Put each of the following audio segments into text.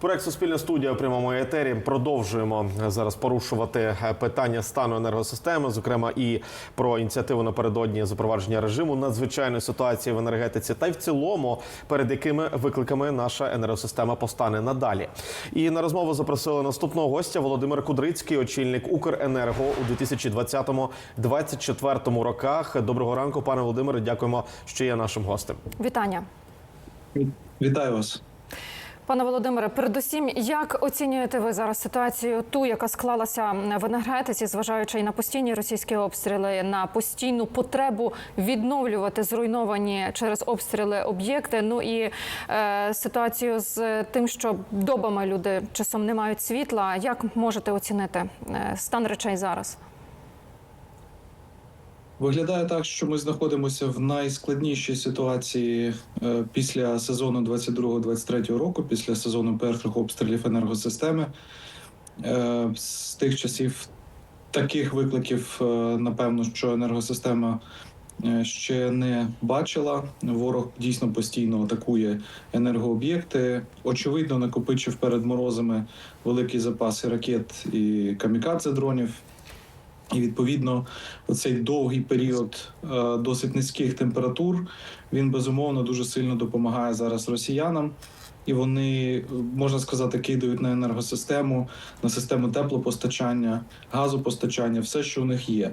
Проект Суспільна студія у прямому етері. Продовжуємо зараз порушувати е, питання стану енергосистеми, зокрема і про ініціативу напередодні запровадження режиму надзвичайної ситуації в енергетиці, та й в цілому, перед якими викликами наша енергосистема постане надалі. І на розмову запросили наступного гостя Володимир Кудрицький, очільник Укренерго у 2020-2024 роках. Доброго ранку, пане Володимире. Дякуємо, що є нашим гостем. Вітання. Вітаю вас. Пане Володимире, передусім, як оцінюєте ви зараз ситуацію, ту, яка склалася в енергетиці, зважаючи і на постійні російські обстріли, на постійну потребу відновлювати зруйновані через обстріли об'єкти? Ну і е, ситуацію з тим, що добами люди часом не мають світла. Як можете оцінити е, стан речей зараз? Виглядає так, що ми знаходимося в найскладнішій ситуації е, після сезону 22-23 року, після сезону перших обстрілів енергосистеми. Е, З тих часів таких викликів, е, напевно, що енергосистема ще не бачила. Ворог дійсно постійно атакує енергооб'єкти. Очевидно, накопичив перед морозами великі запаси ракет і камікадзе дронів. І відповідно, оцей довгий період е, досить низьких температур він безумовно дуже сильно допомагає зараз росіянам, і вони можна сказати кидають на енергосистему, на систему теплопостачання, газопостачання, все, що у них є.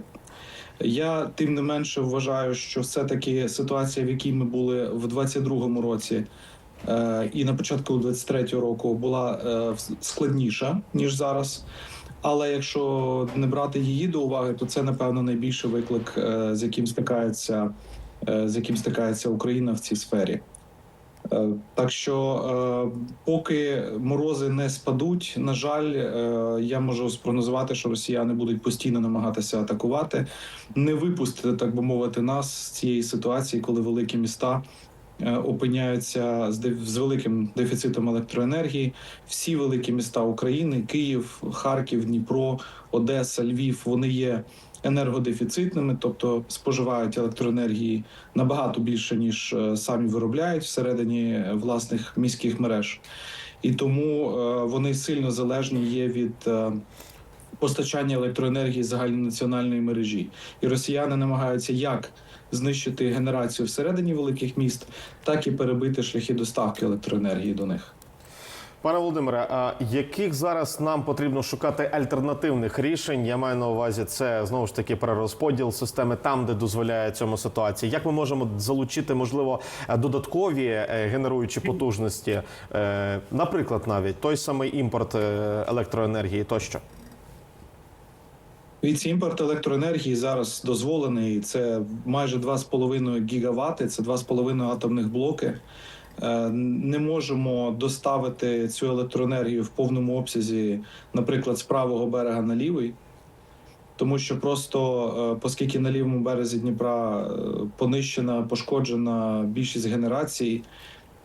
Я тим не менше вважаю, що все-таки ситуація, в якій ми були в 22-му році. е, І на початку 23-го року була е, складніша ніж зараз. Але якщо не брати її до уваги, то це напевно найбільший виклик, е, з яким стикається, е, з яким стикається Україна в цій сфері. Е, Так що, поки морози не спадуть, на жаль, я можу спрогнозувати, що росіяни будуть постійно намагатися атакувати, не випустити, так би мовити, нас з цієї ситуації, коли великі міста опиняються з з великим дефіцитом електроенергії. Всі великі міста України Київ, Харків, Дніпро, Одеса, Львів вони є енергодефіцитними, тобто споживають електроенергії набагато більше ніж е, самі виробляють всередині власних міських мереж, і тому е, вони сильно залежні є від. Постачання електроенергії загальнонаціональної мережі, і росіяни намагаються як знищити генерацію всередині великих міст, так і перебити шляхи доставки електроенергії до них. Пане Володимире, а яких зараз нам потрібно шукати альтернативних рішень? Я маю на увазі це знову ж таки перерозподіл системи там, де дозволяє цьому ситуації. Як ми можемо залучити, можливо, додаткові е, генеруючі потужності, Е, наприклад, навіть той самий імпорт е, електроенергії тощо? Від імпорт електроенергії зараз дозволений. Це майже 2,5 гігавати, це 2,5 атомних блоки. Е, Не можемо доставити цю електроенергію в повному обсязі, наприклад, з правого берега на лівий. Тому що просто, е, оскільки на лівому березі Дніпра е, понищена, пошкоджена більшість генерацій,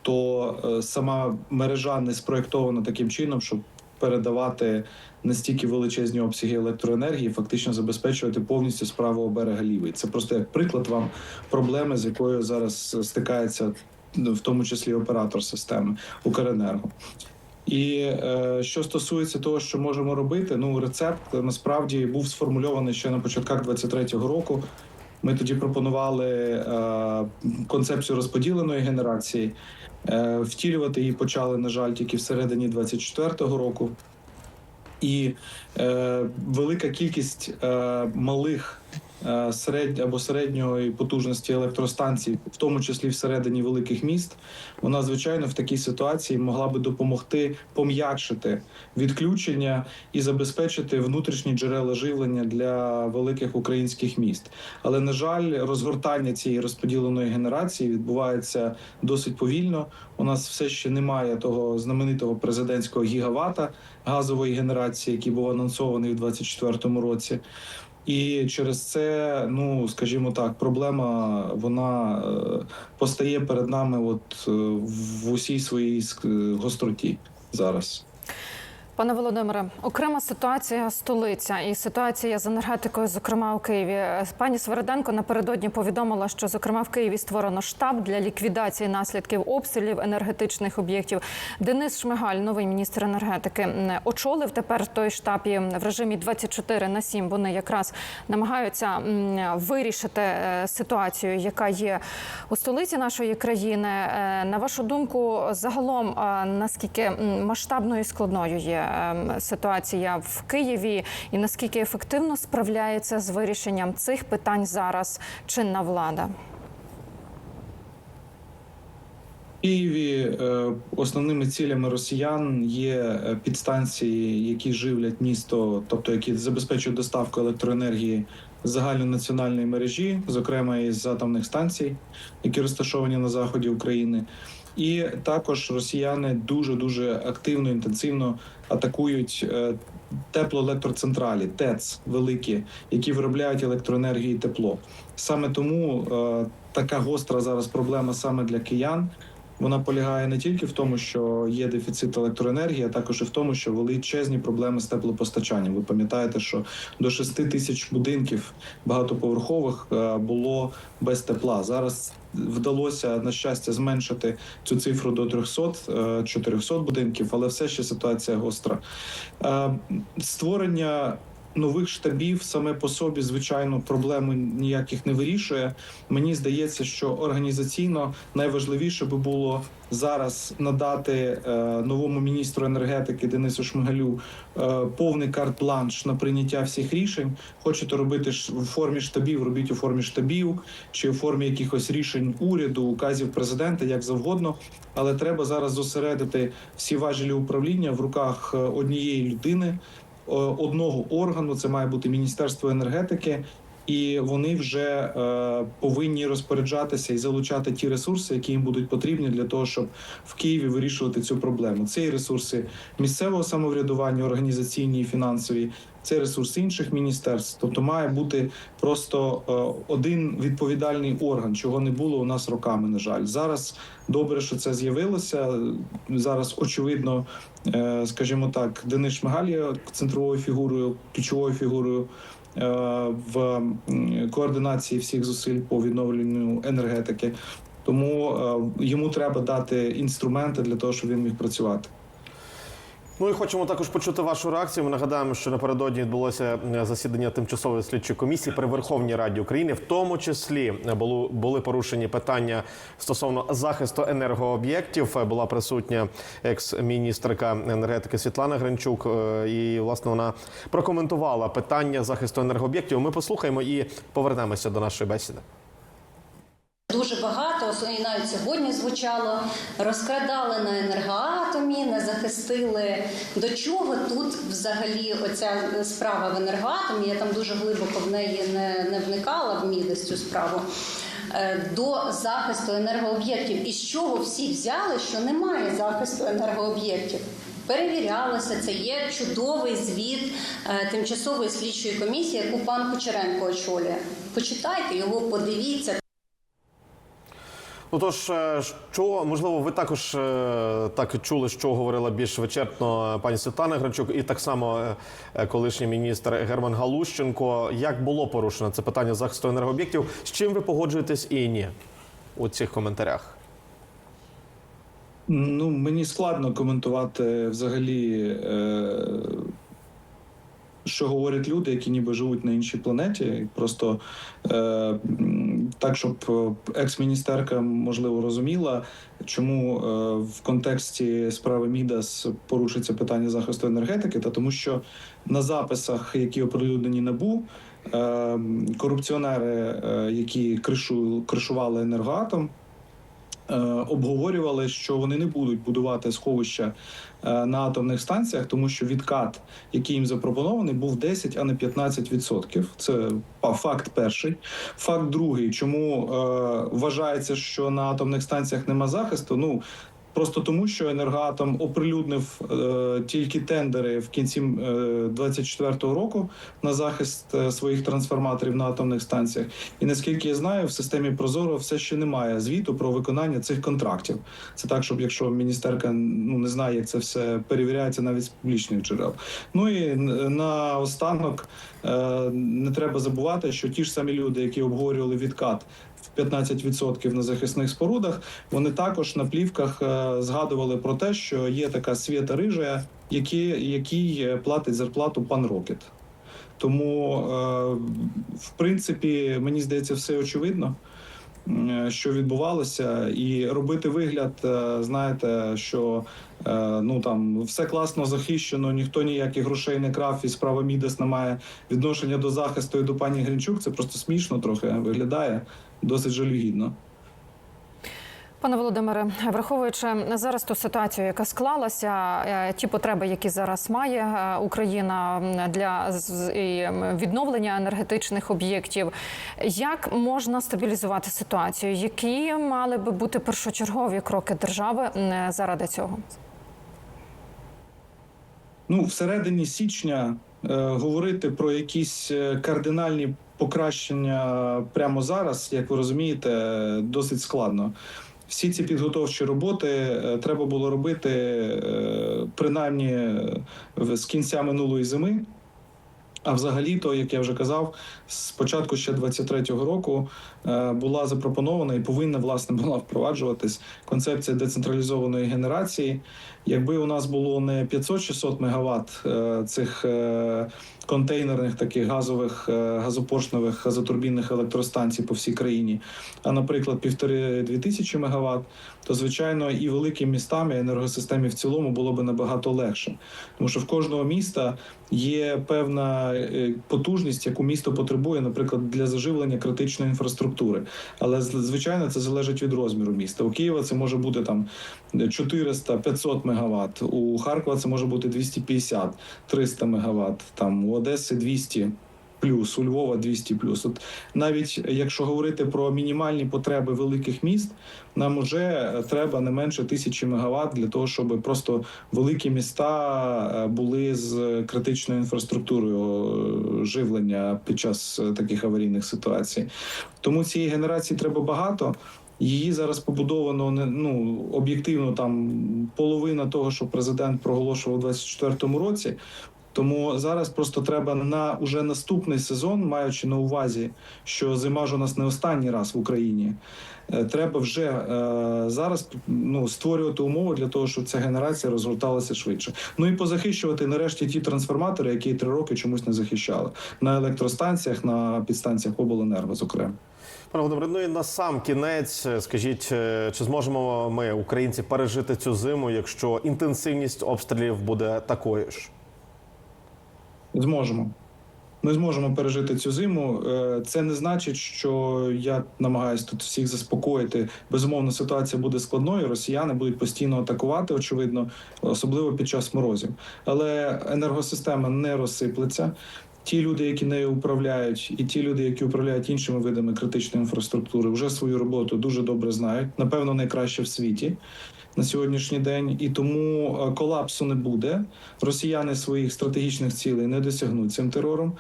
то сама мережа не спроєктована таким чином, щоб передавати настільки величезні обсяги електроенергії, фактично забезпечувати повністю з берега лівий. Це просто як приклад вам проблеми, з якою зараз стикається ну, в тому числі оператор системи Укренерго. І е, що стосується того, що можемо робити, ну рецепт насправді був сформульований ще на початках 23-го року. Ми тоді пропонували е, концепцію розподіленої генерації. Е, втілювати її почали, на жаль, тільки всередині 24-го року. І е, велика кількість е, малих е, або середньої потужності електростанцій, в тому числі всередині великих міст, вона звичайно в такій ситуації могла би допомогти пом'якшити відключення і забезпечити внутрішні джерела живлення для великих українських міст. Але на жаль, розгортання цієї розподіленої генерації відбувається досить повільно. У нас все ще немає того знаменитого президентського гігавата газової генерації, який був анонсований у 2024 році. І через це, ну скажімо так, проблема вона е, постає перед нами, от е, в усій своїй гостроті зараз. Пане Володимире, окрема ситуація столиця і ситуація з енергетикою, зокрема у Києві. Пані Свериденко напередодні повідомила, що зокрема в Києві створено штаб для ліквідації наслідків обстрілів енергетичних об'єктів. Денис Шмигаль, новий міністр енергетики, очолив тепер той штаб і в режимі 24 на 7. Вони якраз намагаються вирішити е, ситуацію, яка є у столиці нашої країни. Е, На вашу думку, загалом е, наскільки масштабною і складною є ситуація в Києві, і наскільки ефективно справляється з вирішенням цих питань зараз чинна влада? Києві е, основними цілями росіян є е, підстанції, які живлять місто, тобто які забезпечують доставку електроенергії загальнонаціональної мережі, зокрема із атомних станцій, які розташовані на заході України. І також росіяни дуже дуже активно інтенсивно атакують е, теплоелектроцентралі, ТЕЦ великі, які виробляють електроенергію і тепло. Саме тому е, така гостра зараз проблема саме для киян. Вона полягає не тільки в тому, що є дефіцит електроенергії, а також і в тому, що величезні проблеми з теплопостачанням. Ви пам'ятаєте, що до 6 тисяч будинків багатоповерхових е, було без тепла. Зараз вдалося на щастя зменшити цю цифру до 300, е, 400 будинків, але все ще ситуація гостра. Е, Створення нових штабів саме по собі, звичайно, проблеми ніяких не вирішує. Мені здається, що організаційно найважливіше би було зараз надати е, новому міністру енергетики Денису Шмигалю е, повний карт-бланш на прийняття всіх рішень. Хочете робити в формі штабів, робіть у формі штабів чи у формі якихось рішень уряду, указів президента, як завгодно. Але треба зараз зосередити всі важелі управління в руках е, однієї людини одного органу. Це має бути Міністерство енергетики. І вони вже е, повинні розпоряджатися і залучати ті ресурси, які їм будуть потрібні для того, щоб в Києві вирішувати цю проблему. Це і ресурси місцевого самоврядування, організаційні і фінансові, це ресурси інших міністерств. Тобто має бути просто е, один відповідальний орган, чого не було у нас роками. На жаль, зараз добре, що це з'явилося. Зараз очевидно, е, скажімо так, Денис Шмигаль є центровою фігурою, ключовою фігурою в координації всіх зусиль по відновленню енергетики. Тому е, йому треба дати інструменти для того, щоб він міг працювати. Ну і хочемо також почути вашу реакцію. Ми нагадаємо, що напередодні відбулося е, засідання тимчасової слідчої комісії при Верховній Раді України. В тому числі е, були порушені питання стосовно захисту енергооб'єктів. Е, Була присутня екс-міністрка енергетики Світлана Гринчук, і власне вона прокоментувала питання захисту енергооб'єктів. Ми послухаємо і повернемося до нашої бесіди. Дуже багато, і навіть сьогодні звучало, розкрадали на енергоатомі, не захистили. До чого тут взагалі оця справа в енергоатомі? Я там дуже глибоко в неї не, не вникала в мілість цю справу. Е, До захисту енергооб'єктів. І з чого всі взяли, що немає захисту енергооб'єктів? Перевірялося, це є чудовий звіт е, тимчасової слідчої комісії, яку пан Кучеренко очолює. Почитайте його, подивіться. Ну тож, е, що можливо, ви також е, так чули, що говорила більш вичерпно пані Світлана Грачук, і так само е, колишній міністр Герман Галущенко. Як було порушено це питання захисту енергооб'єктів? З чим ви погоджуєтесь і ні у цих коментарях? Ну, мені складно коментувати взагалі, що говорять люди, які ніби живуть на іншій планеті. Просто так, щоб е, екс-міністерка можливо розуміла, чому е, в контексті справи Мідас порушиться питання захисту енергетики, та тому що на записах, які оприлюднені НАБУ, е, корупціонери, які кришу, кришували енергоатом. Е, Обговорювали, що вони не будуть будувати сховища е, на атомних станціях, тому що відкат, який їм запропонований, був 10, а не 15%. Це факт перший. Факт другий, чому е, вважається, що на атомних станціях нема захисту. Ну Просто тому, що енергоатом оприлюднив е, тільки тендери в кінці 2024 року на захист е, своїх трансформаторів на атомних станціях. І наскільки я знаю, в системі Прозоро все ще немає звіту про виконання цих контрактів. Це так, щоб якщо міністерка ну не знає, як це все перевіряється навіть з публічних джерел. Ну і на останок е, не треба забувати, що ті ж самі люди, які обговорювали відкат 15% на захисних спорудах, вони також на плівках е, згадували про те, що є така свята рижа, який, який е, платить зарплату пан Рокет. Тому, е, в принципі, мені здається, все очевидно, що відбувалося, і робити вигляд, е, знаєте, що е, ну там все класно захищено, ніхто ніяких грошей не крав, і справа Мідес не має відношення до захисту і до пані Гринчук. Це просто смішно трохи виглядає, досить жалюгідно. Пане Володимире, враховуючи зараз ту ситуацію, яка склалася, е, ті потреби, які зараз має е, Україна для відновлення енергетичних об'єктів, як можна стабілізувати ситуацію? Які мали би бути першочергові кроки держави заради цього? Ну, всередині січня е, говорити про якісь е, кардинальні покращення прямо зараз, як ви розумієте, досить складно. Всі ці підготовчі роботи е, треба було робити е, принаймні е, з кінця минулої зими. А взагалі, то як я вже казав, з початку ще 23-го року е, була запропонована і повинна власне була впроваджуватись концепція децентралізованої генерації. Якби у нас було не 500-600 мегаватт е, цих е, контейнерних таких газових газопоршневих газотурбінних електростанцій по всій країні, а наприклад, півтори-дві тисячі мегаватт, то звичайно і великим містам і енергосистемі в цілому було би набагато легше, тому що в кожного міста є певна е, потужність, яку місто потребує, наприклад, для заживлення критичної інфраструктури. Але звичайно це залежить від розміру міста. У Києва це може бути там 400-500 мегаватт, у Харкова це може бути 250-300 мегаватт, там у Одеси 200 плюс, у Львова 200 плюс. От навіть якщо говорити про мінімальні потреби великих міст, нам вже треба не менше тисячі мегаватт для того, щоб просто великі міста е, були з критичною інфраструктурою е, живлення під час е, таких аварійних ситуацій. Тому цієї генерації треба багато. Її зараз побудовано ну об'єктивно там половина того, що президент проголошував у 2024 році. Тому зараз просто треба на уже наступний сезон, маючи на увазі, що зима ж у нас не останній раз в Україні. е, Треба вже е, зараз ну, створювати умови для того, щоб ця генерація розгорталася швидше. Ну і позахищувати нарешті ті трансформатори, які три роки чомусь не захищали на електростанціях, на підстанціях обленерго, зокрема. Пане Володимире, ну і на сам кінець, е, скажіть, е, чи зможемо ми, українці, пережити цю зиму, якщо інтенсивність обстрілів буде такою ж? Зможемо. Ми зможемо пережити цю зиму. Е, Це не значить, що я намагаюся тут всіх заспокоїти. Безумовно, ситуація буде складною. Росіяни будуть постійно атакувати, очевидно, особливо під час морозів. Але енергосистема не розсиплеться. Ті люди, які нею управляють, і ті люди, які управляють іншими видами критичної інфраструктури, вже свою роботу дуже добре знають. Напевно, найкраще в світі на сьогоднішній день, і тому е, колапсу не буде. Росіяни своїх стратегічних цілей не досягнуть цим терором.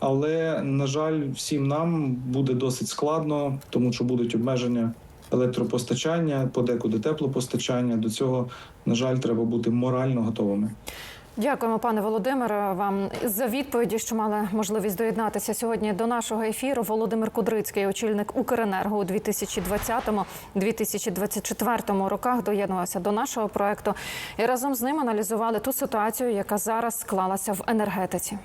Але на жаль, всім нам буде досить складно, тому що будуть обмеження електропостачання, подекуди теплопостачання. До цього на жаль, треба бути морально готовими. Дякуємо, пане Володимире, вам за відповіді, що мали можливість доєднатися сьогодні до нашого ефіру. Володимир Кудрицький, очільник Укренерго у 2020-2024 роках, доєднувався до нашого проекту і разом з ним аналізували ту ситуацію, яка зараз склалася в енергетиці.